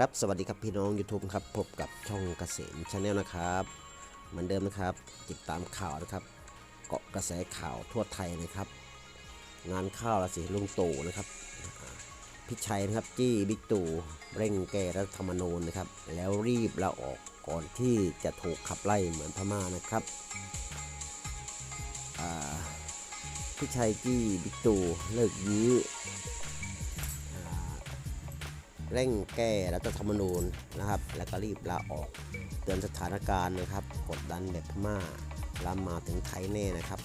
ครับสวัสดีครับพี่น้อง YouTube ครับพบกับช่องเกษมชาแนลนะครับ เหมือนเดิมนะครับ ติดตามข่าวนะครับ เกาะกระแสข่าวทั่วไทยนะครับ งานข้าวราศีลุงตู่นะครับพิชัยนะครับจี้บิ๊กตู่เร่งแก้รัฐธรรมนูญนะครับ แล้วรีบลาออกก่อนที่จะถูกขับไล่เหมือนพม่านะครับพิชัยจี้บิ๊กตู่เลิกยื้อ เร่งแก้รัฐธรรมนูญนะครับ แล้วก็รีบลาออกเตือนสถานการณ์นะครับ กดดันแบบพม่าลามมาถึงไทยแน่นะครับ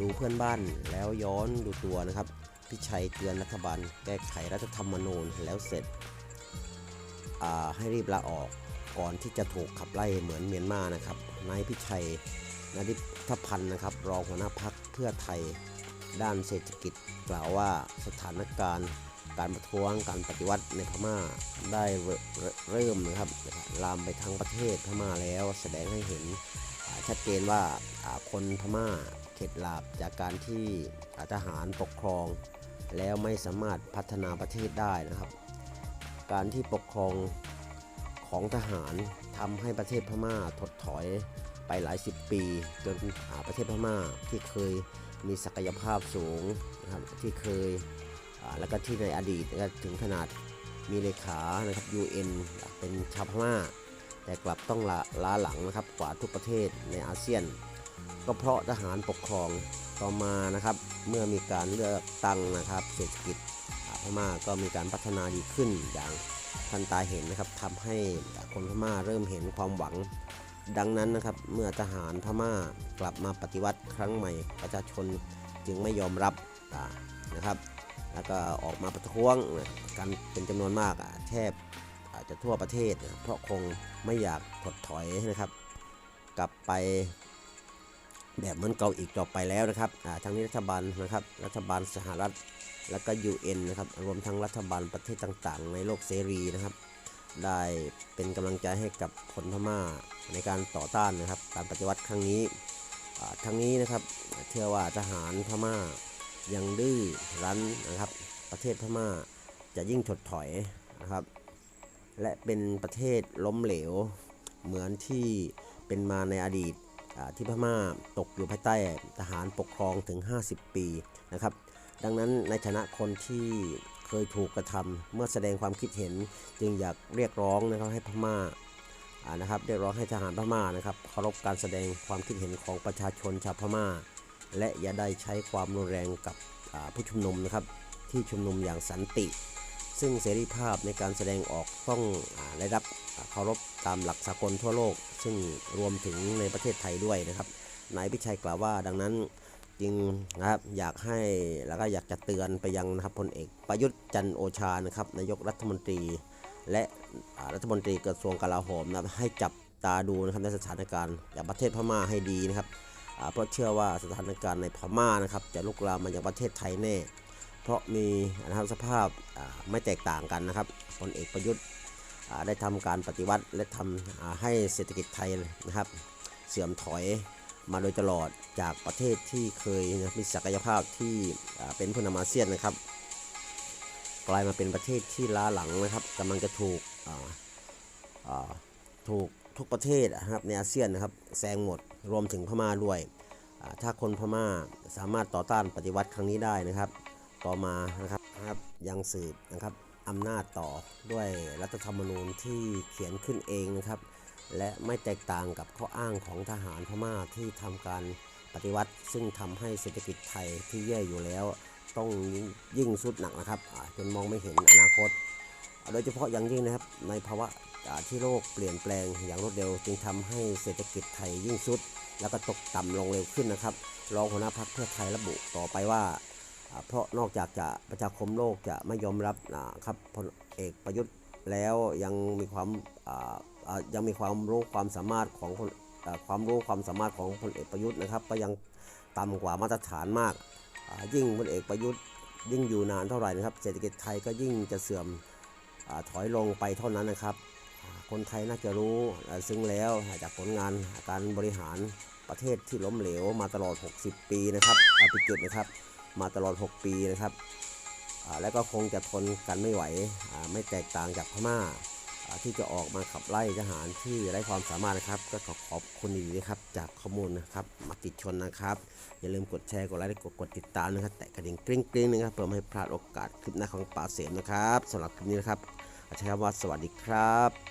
ดูเพื่อนบ้านแล้วย้อนดูตัวนะครับพิชัยเตือนรัฐบาลแก้ไขรัฐธรรมนูญแล้วเสร็จให้รีบลาออกก่อนที่จะถูกขับไล่เหมือนเมียนมานะครับนายพิชัยนดิทพันธ์นะครับ รองหัวหน้าพักเพื่อไทยด้านเศรษฐกิจกล่าวว่าสถานการณ์ การประท้วงการปฏิวัติในพม่าได้เริ่มเริ่มนะครับลามไปทั้งประเทศพม่าแล้วแสดงให้เห็นชัดเจนว่าคนพม่าเข็ดหลาบจากการที่ทหารปกครอง แล้วไม่สามารถพัฒนาประเทศได้นะครับ การที่ปกครองของทหารทำให้ประเทศพม่าถดถอยไปหลายสิบปีจนประเทศพม่าที่เคยมีศักยภาพสูงนะครับที่เคย แล้วก็ที่ในอดีตนะครับถึงขนาดมีเลขานะครับ UN เป็นชาวพม่าแต่กลับต้องลาล้าหลังนะครับกว่าทุกประเทศในอาเซียน ก็เพราะทหารปกครองต่อมานะครับ เมื่อมีการเลือกตั้งนะครับ เศรษฐกิจพม่าก็มีการพัฒนาดีขึ้นอย่างทันตาเห็นนะครับทำให้คนพม่าเริ่มเห็นความหวัง ดังนั้นนะครับ เมื่อทหารพม่ากลับมาปฏิวัติครั้งใหม่ประชาชนจึงไม่ยอมรับ นะครับ แล้วก็ออกมาประท้วงกันเป็นจำนวนมากอะแทบอาจจะทั่วประเทศนะเพราะคงไม่อยากถดถอยนะครับ กลับไปแบบเหมือนเก่าอีกต่อไปแล้วนะครับอ่าทั้งนี้รัฐบาลนะครับ รัฐบาลสหรัฐ แล้วก็ UN นะครับ รวมทั้งรัฐบาลประเทศต่างๆ ในโลกเสรีนะครับ ได้เป็นกำลังใจให้กับคนพม่าในการต่อต้านนะครับ การปฏิวัติครั้งนี้อ่าทั้งนี้นะครับ เชื่อว่าทหารพม่า ยังดื้อรั้นนะครับ ประเทศพม่าจะยิ่งถดถอยนะครับ และเป็นประเทศล้มเหลว เหมือนที่เป็นมาในอดีตที่พม่าตกอยู่ภายใต้ทหารปกครองถึง 50 ปีนะครับ ดังนั้นในฐานะคนที่เคยถูกกระทำเมื่อแสดงความคิดเห็นจึงอยากเรียกร้องนะครับให้พม่าอ่านะครับเรียกร้องให้ทหารพม่านะครับเคารพการแสดงความคิดเห็นของประชาชนชาวพม่า และอย่าได้ใช้ความรุนแรงกับผู้ชุมนุมนะครับที่ชุมนุมอย่างสันติ ซึ่งเสรีภาพในการแสดงออกต้องอได้รับเคารพตามหลักสากลทั่วโลก ซึ่งรวมถึงในประเทศไทยด้วยนะครับนายพิชัยกล่าวว่าดังนั้นจึงนะครับอยากให้แล้วก็อยากจะเตือนไปยังนะครับพลเอกประยุทธ์จันโอชานะครับนายกรัฐมนตรี และรัฐมนตรีกระทรวงกลาโหมนะครับให้จับตาดูนะครับในสถานการณ์อย่างประเทศพม่าให้ดีนะครับ เพราะเชื่อว่าสถานการณ์ในพม่านะครับจะลุกลามมาจากประเทศไทยแน่ เพราะมีนะครับสภาพไม่แตกต่างกันนะครับพลเอกประยุทธ์ได้ทำการปฏิวัติและทำอ่าให้เศรษฐกิจไทยนะครับ เสื่อมถอยมาโดยตลอดจากประเทศที่เคยนะมีศักยภาพที่เป็นผู้นำอาเซียนนะครับ กลายมาเป็นประเทศที่ล้าหลังนะครับกำลังจะถูกถูกทุกประเทศนะครับในอาเซียนนะครับแซงหมด รวมถึงพม่าด้วย ถ้าคนพม่าสามารถต่อต้านปฏิวัติครั้งนี้ได้นะครับ ต่อมานะครับนะครับยังสืบนะครับอำนาจต่อด้วยรัฐธรรมนูญที่เขียนขึ้นเองนะครับ และไม่แตกต่างกับข้ออ้างของทหารพม่าที่ทำการปฏิวัติ ซึ่งทำให้เศรษฐกิจไทยที่แย่อยู่แล้ว ต้องยิ่งสุดหนักนะครับจนมองไม่เห็นอนาคต โดยเฉพาะอย่างยิ่งนะครับในภาวะ ที่โลกเปลี่ยนแปลงอย่างรวดเร็ว จึงทำให้เศรษฐกิจไทยยิ่งสุด แล้วก็ตกต่ำลงเร็วขึ้นนะครับ รองหัวหน้าพักเพื่อไทยระบุต่อไปว่า เพราะนอกจากจะประชาคมโลกจะไม่ยอมรับนะครับพลเอกประยุทธ์แล้วยังมีความยังมีความรู้ความสามารถของความรู้ความสามารถของพลเอกประยุทธ์นะครับ ก็ยังต่ำกว่ามาตรฐานมาก ยิ่งพลเอกประยุทธ์ยิ่งอยู่นานเท่าไหร่นะครับ เศรษฐกิจไทยก็ยิ่งจะเสื่อมอถอยลงไปเท่านั้นนะครับ คนไทยน่าจะรู้ซึ่งแล้วจากผลงานการบริหารประเทศที่ล้มเหลวมาตลอด 60 ปีนะครับอาพิจุดนะครับ มาตลอด 6 ปีนะครับ และก็คงจะทนกันไม่ไหว ไม่แตกต่างจากพม่าอ่า ที่จะออกมาขับไล่ทหารที่ไร้ความสามารถนะครับ ก็ขอขอบคุณดีนะครับ จากข้อมูลนะครับ มาติดชนนะครับ อย่าลืมกดแชร์ กดไลค์ กดกดติดตามนะครับ แตะกระดิ่งกริ๊งกริ๊งนะครับ เพื่อไม่ให้พลาดโอกาสคลิปหน้าของป่าเสียมนะครับสำหรับคลิปนี้นะครับอาใช้คำว่าสวัสดีครับ